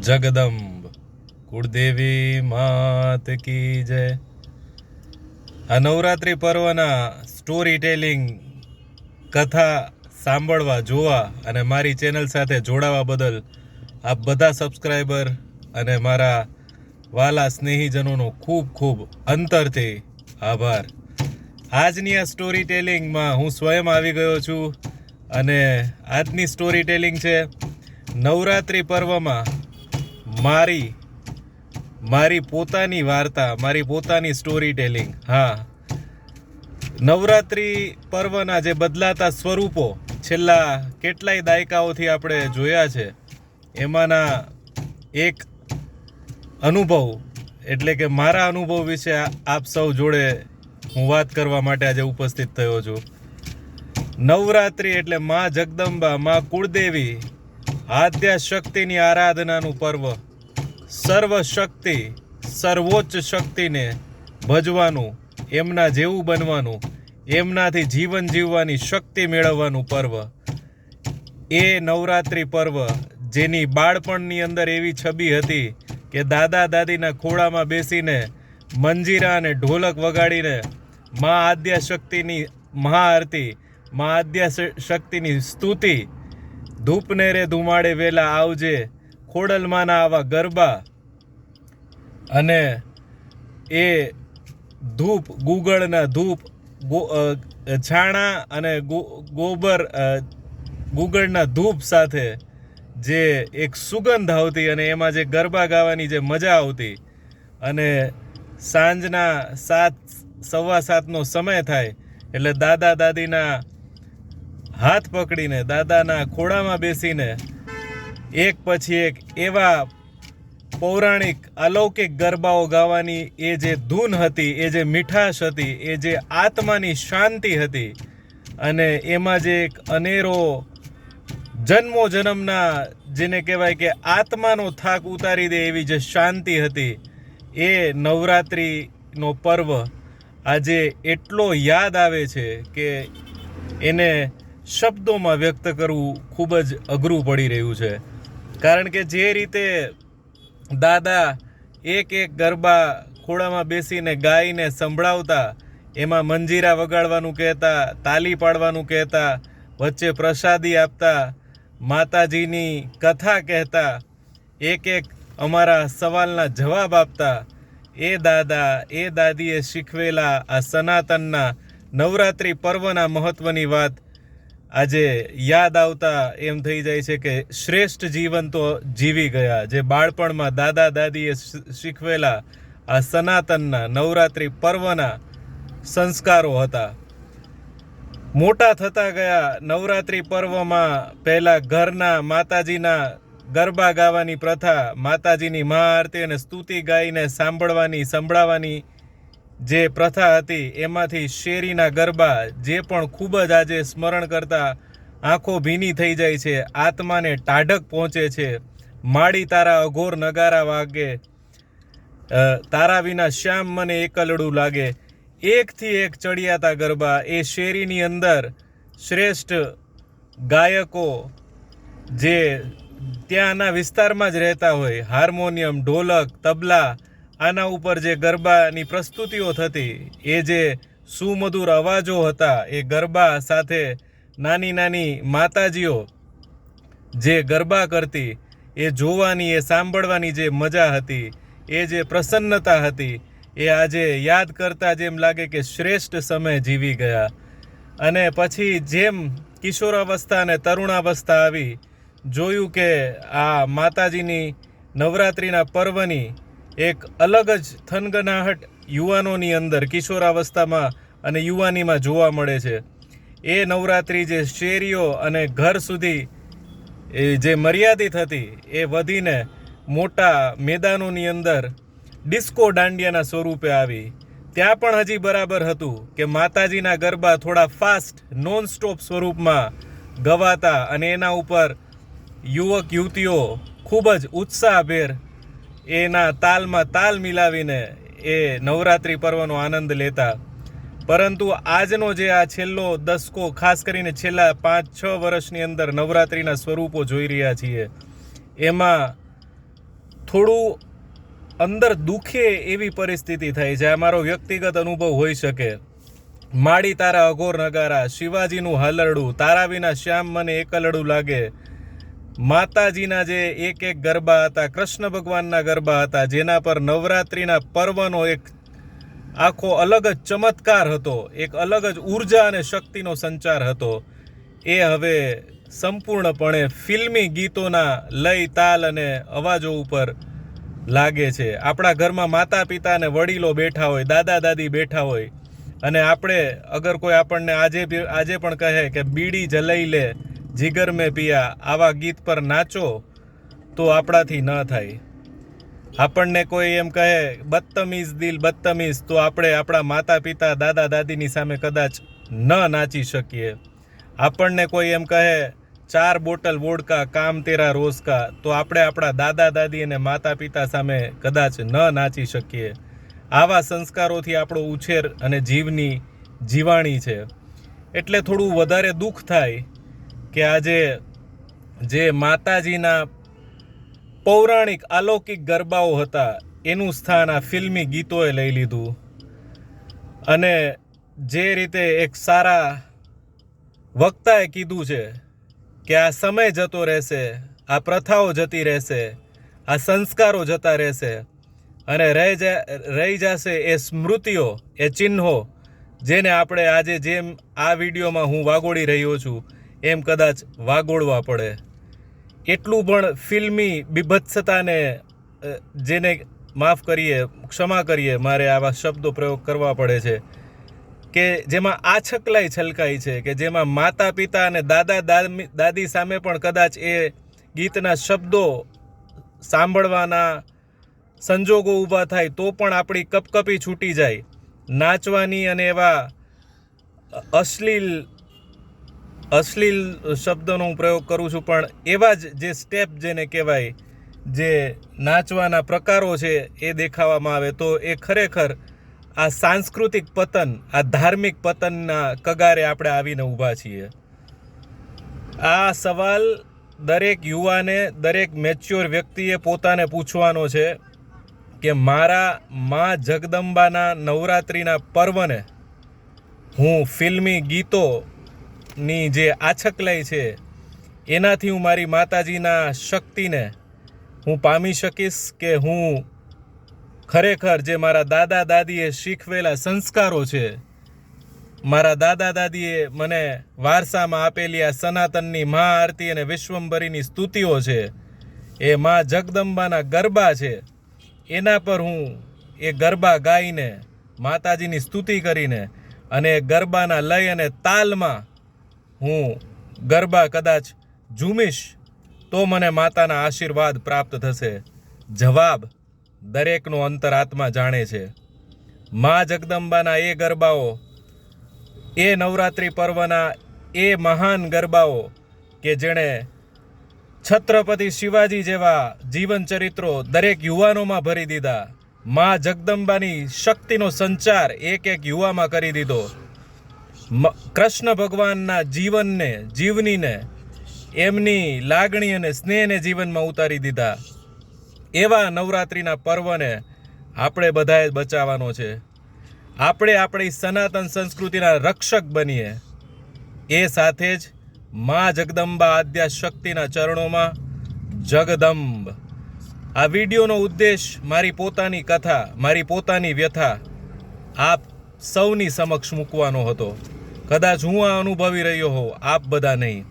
જગદંબ. કુળદેવી માત કી જય. આ નવરાત્રિ પર્વના સ્ટોરી ટેલિંગ કથા સાંભળવા, જોવા અને મારી ચેનલ સાથે જોડાવા બદલ આપ બધા સબસ્ક્રાઈબર અને મારા વાલા સ્નેહીજનોનો ખૂબ ખૂબ અંતરથી આભાર. આજની આ સ્ટોરી ટેલિંગમાં હું સ્વયં આવી ગયો છું અને આજની સ્ટોરી ટેલિંગ છે નવરાત્રિ પર્વમાં મારી મારી પોતાની વાર્તા, મારી પોતાની સ્ટોરી ટેલિંગ હા. નવરાત્રિ પર્વના જે બદલાતા સ્વરૂપો છેલ્લા કેટલાય દાયકાઓથી આપણે જોયા છે, એમાંના એક અનુભવ, એટલે કે મારા અનુભવ વિશે આપ સૌ જોડે હું વાત કરવા માટે આજે ઉપસ્થિત થયો છું. નવરાત્રિ એટલે મા જગદંબા, મા કુળદેવી આદ્યા શક્તિની આરાધનાનું પર્વ. સર્વ શક્તિ સર્વોચ્ચ શક્તિને ભજવાનું, એમના જેવું બનવાનું, એમનાથી જીવન જીવવાની શક્તિ મેળવવાનું પર્વ. એ નવરાત્રિ પર્વ, જેની બાળપણની અંદર એવી છબી હતી કે દાદા દાદીના ખોળામાં બેસીને મંજીરા અને ઢોલક વગાડીને મા આદ્યા શક્તિની મહાઆરતી મા આદ્યા શક્તિની સ્તુતિ, ધૂપને રે ધુમાડે વેલા આવજે, ખોડલમાંના આવા ગરબા અને એ ધૂપ, ગુગળના ધૂપ છાણા અને ગોબર ગુગળના ધૂપ સાથે જે એક સુગંધ આવતી અને એમાં જે ગરબા ગાવાની જે મજા આવતી અને સાંજના સાત, સવા સાતનો સમય થાય એટલે દાદા દાદીના હાથ પકડીને દાદાના ખોળામાં બેસીને એક પછી એક એવા પૌરાણિક અલૌકિક ગરબાઓ ગાવાની એ જે ધૂન હતી, એ જે મીઠાશ હતી, એ જે આત્માની શાંતિ હતી અને એમાં જે એક અનેરો જન્મો જન્મના જેને કહેવાય કે આત્માનો થાક ઉતારી દે એવી જે શાંતિ હતી, એ નવરાત્રિનો પર્વ આજે એટલો યાદ આવે છે કે એને શબ્દોમાં વ્યક્ત કરવું ખૂબ જ અઘરું પડી રહ્યું છે. કારણ કે જે રીતે દાદા, એક એક ગરબા ખોળામાં બેસીને ગાઈને સંભળાવતા, એમાં મંજીરા વગાડવાનું કહેતા, તાલી પાડવાનું કહેતા, વચ્ચે પ્રસાદી આપતા, માતાજીની કથા કહેતા, એક એક અમારા સવાલના જવાબ આપતા, એ દાદા, એ દાદીએ શીખવેલા આ સનાતનના નવરાત્રિ પર્વના મહત્ત્વની વાત આજે યાદ આવતા એમ થઈ જાય છે કે શ્રેષ્ઠ જીવન તો જીવી ગયા. જે બાળપણમાં દાદા દાદીએ શીખવેલા આ સનાતનના નવરાત્રિ પર્વના સંસ્કારો હતા. મોટા થતા ગયા નવરાત્રિ પર્વમાં પહેલાં ઘરના માતાજીના ગરબા ગાવાની પ્રથા, માતાજીની મહાઆરતી અને સ્તુતિ ગાઈને સાંભળવાની સંભળાવવાની જે પ્રથા હતી, એમાંથી શેરીના ગરબા જે પણ ખૂબ જ આજે સ્મરણ કરતા આંખો ભીની થઈ જાય છે, આત્માને ટાઢક પહોંચે છે. માડી તારા અઘોર નગારા વાગે તારા વિના શ્યામ મને એકલડું લાગે. એકથી એક ચડિયાતા ગરબા એ શેરીની અંદર શ્રેષ્ઠ ગાયકો જે ત્યાંના વિસ્તારમાં જ રહેતા હોય. હાર્મોનિયમ, ઢોલક, તબલા આના ઉપર જે ગરબાની પ્રસ્તુતિઓ થતી, એ જે સુમધુર અવાજો હતા, એ ગરબા સાથે નાની નાની માતાજીઓ જે ગરબા કરતી, એ જોવાની, એ સાંભળવાની જે મજા હતી, એ જે પ્રસન્નતા હતી, એ આજે યાદ કરતા જેમ લાગે કે શ્રેષ્ઠ સમય જીવી ગયા. અને પછી જેમ કિશોરાવસ્થા અને તરુણાવસ્થા આવી, જોયું કે આ માતાજીની નવરાત્રિના પર્વની એક અલગ જ થનગનાહટ યુવાનોની અંદર, કિશોરાવસ્થામાં અને યુવાનીમાં જોવા મળે છે. એ નવરાત્રિ જે શેરીઓ અને ઘર સુધી જે મર્યાદિત હતી, એ વધીને મોટા મેદાનોની અંદર ડિસ્કો દાંડિયાના સ્વરૂપે આવી. ત્યાં પણ હજી બરાબર હતું કે માતાજીના ગરબા થોડા ફાસ્ટ નોન સ્ટોપ સ્વરૂપમાં ગવાતા અને એના ઉપર યુવક યુવતીઓ ખૂબ જ ઉત્સાહભેર એના તાલમાં તાલ મિલાવીને એ નવરાત્રિ પર્વનો આનંદ લેતા. પરંતુ આજનો જે આ છેલ્લો દસકો, ખાસ કરીને છેલ્લા પાંચ, છ વર્ષની અંદર નવરાત્રિના સ્વરૂપો જોઈ રહ્યા છીએ. એમાં થોડું અંદર દુખે એવી પરિસ્થિતિ થઈ છે. આ મારો વ્યક્તિગત અનુભવ હોઈ શકે. માડી તારા અઘોર નગારા, શિવાજીનું હાલરડું, તારા વિના શ્યામ મને એકલડું લાગે. માતાજીના જે એક એક ગરબા હતા, કૃષ્ણ ભગવાનના ગરબા હતા, જેના પર નવરાત્રિના પર્વનો એક આખો અલગ જ ચમત્કાર હતો, એક અલગ જ ઊર્જા અને શક્તિનો સંચાર હતો. એ હવે સંપૂર્ણપણે ફિલ્મી ગીતોના લય, તાલ અને અવાજો ઉપર લાગે છે. આપણા ઘરમાં માતા પિતા અને વડીલો બેઠા હોય દાદા દાદી બેઠા હોય, અને આપણે અગર કોઈ આપણને આજે આજે પણ કહે કે બીડી જલઈ લે જીગર મેં પિયા, આવા ગીત પર નાચો તો આપણાથી ન થાય. આપણને કોઈ એમ કહે, બદતમીઝ દિલ, બદતમીઝ તો આપણે આપણા માતા પિતા દાદા દાદીની સામે કદાચ ન નાચી શકીએ. આપણને કોઈ એમ કહે, ચાર બોટલ વોડકા, કામ તેરા રોજ કા તો આપણે આપણા દાદા દાદી અને માતા પિતા સામે કદાચ ન નાચી શકીએ. આવા સંસ્કારોથી આપણો ઉછેર અને જીવની જીવાણી છે. એટલે થોડું વધારે દુઃખ થાય કે આજે જે માતાજીના પૌરાણિક અલૌકિક ગરબાઓ હતા, એનું સ્થાન આ ફિલ્મી ગીતોએ લઈ લીધું. અને જે રીતે એક સારા વક્તાએ કીધું છે કે આ સમય જતો રહેશે, આ પ્રથાઓ જતી રહેશે, આ સંસ્કારો જતા રહેશે, અને રહી જા, રહી જશે એ સ્મૃતિઓ, એ ચિહ્નો, જેને આપણે આજે જેમ આ વિડીયોમાં હું વાગોળી રહ્યો છું એમ કદાચ વાગોળવા પડે. એટલું પણ ફિલ્મી બીભત્સતાને જેને માફ કરીએ, ક્ષમા કરીએ, મારે આવા શબ્દો પ્રયોગ કરવા પડે છે. કે જેમાં આછકલાઈ છલકાઈ છે, કે જેમાં માતા પિતા અને દાદા દાદી સામે પણ કદાચ એ ગીતના શબ્દો સાંભળવાના સંજોગો ઊભા થાય, તો પણ આપણી કપકપી છૂટી જાય. નાચવાની અને એવા અશ્લીલ અશ્લીલ શબ્દનો હું પ્રયોગ કરું છું, પણ એવા જ જે સ્ટેપ જેને કહેવાય, જે નાચવાના પ્રકારો છે એ દેખાવામાં આવે, તો એ ખરેખર આ સાંસ્કૃતિક પતન, આ ધાર્મિક પતનના કગારે આપણે આવીને ઊભા છીએ. આ સવાલ દરેક યુવાને, દરેક મેચ્યોર વ્યક્તિએ પોતાને પૂછવાનો છે કે મારા મા જગદંબાના નવરાત્રિના પર્વને હું ફિલ્મી ગીતોની જે આછકલાઈ છે, એનાથી હું મારી માતાજીના શક્તિને હું પામી શકીશ કે હું ખરેખર જે મારા દાદા દાદીએ શીખવેલા સંસ્કારો છે, મારા દાદા દાદીએ મને વારસામાં આપેલી આ સનાતનની મહા આરતી અને વિશ્વંભરીની સ્તુતિઓ છે, એ મા જગદંબાના ગરબા છે, એના પર હું એ ગરબા ગાઈને માતાજીની સ્તુતિ કરીને અને ગરબાના લય અને તાલમાં હું ગરબા કદાચ ઝૂમીશ તો મને માતાના આશીર્વાદ પ્રાપ્ત થશે. જવાબ દરેકનો અંતરાત્મા જાણે છે. મા જગદંબાના એ ગરબાઓ, એ નવરાત્રિ પર્વના એ મહાન ગરબાઓ કે જેણે છત્રપતિ શિવાજી જેવા જીવન ચરિત્રો દરેક યુવાનોમાં ભરી દીધા. મા જગદંબાની શક્તિનો સંચાર એક એક યુવામાં કરી દીધો. કૃષ્ણ ભગવાનના જીવનને, જીવનીને, એમની લાગણી અને સ્નેહને જીવનમાં ઉતારી દીધા. એવા નવરાત્રિના પર્વને આપણે બધાએ બચાવવાનો છે. આપણે આપણી સનાતન સંસ્કૃતિના રક્ષક બનીએ. એ સાથે જ મા જગદંબા આદ્યા શક્તિના ચરણોમાં જગદંબ. આ વિડીયોનો ઉદ્દેશ મારી પોતાની કથા, મારી પોતાની વ્યથા આપ સૌની સમક્ષ મૂકવાનો હતો. કદાચ હું આ અનુભવી રહ્યો હોઉં, આપ બધા નહીં.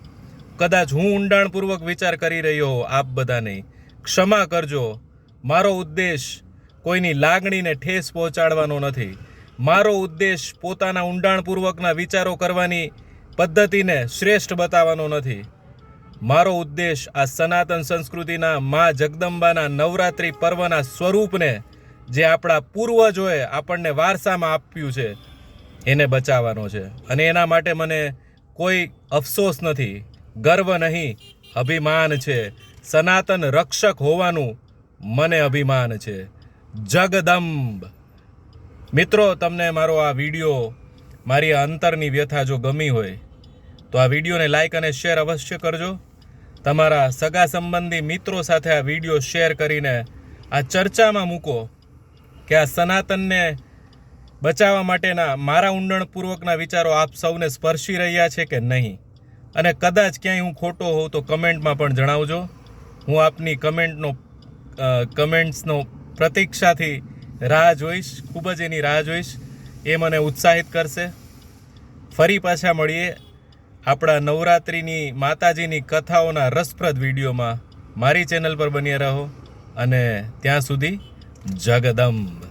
કદાચ હું ઊંડાણપૂર્વક વિચાર કરી રહ્યો હોઉં, આપ બધા નહીં. ક્ષમા કરજો. મારો ઉદ્દેશ કોઈની લાગણીને ઠેસ પહોંચાડવાનો નથી. મારો ઉદ્દેશ પોતાના ઊંડાણપૂર્વકના વિચારો કરવાની પદ્ધતિને શ્રેષ્ઠ બતાવવાનો નથી. મારો ઉદ્દેશ આ સનાતન સંસ્કૃતિના મા જગદંબાના નવરાત્રિ પર્વના સ્વરૂપને જે આપણા પૂર્વજોએ આપણને વારસામાં આપ્યું છે એને બચાવવાનો છે. અને એના માટે મને કોઈ અફસોસ નથી. ગર્વ નહીં, અભિમાન છે. સનાતન રક્ષક હોવાનું મને અભિમાન છે. જગદંબ. મિત્રો, તમને મારો આ વીડિયો મારી અંતરની વ્યથા જો ગમી હોય, તો આ વિડીયોને લાઈક અને શેર અવશ્ય કરજો. તમારા સગા સંબંધી મિત્રો સાથે આ વીડિયો શેર કરીને આ ચર્ચામાં મૂકો કે આ સનાતનને બચાવવા માટેના મારા ઊંડાણપૂર્વકના વિચારો આપ સૌને સ્પર્શી રહ્યા છે કે નહીં? અને કદાચ ક્યાંય હું ખોટો હોઉં તો કમેન્ટમાં પણ જણાવજો. હું આપની કમેન્ટનો કમેન્ટ્સનો પ્રતીક્ષાથી રાહ જોઈશ, ખૂબ જ એની રાહ જોઈશ. એ મને ઉત્સાહિત કરશે. ફરી પાછા મળીએ આપણા નવરાત્રિની માતાજીની કથાઓના રસપ્રદ વિડીયોમાં. મારી ચેનલ પર બન્યા રહો અને ત્યાં સુધી જગદંબ.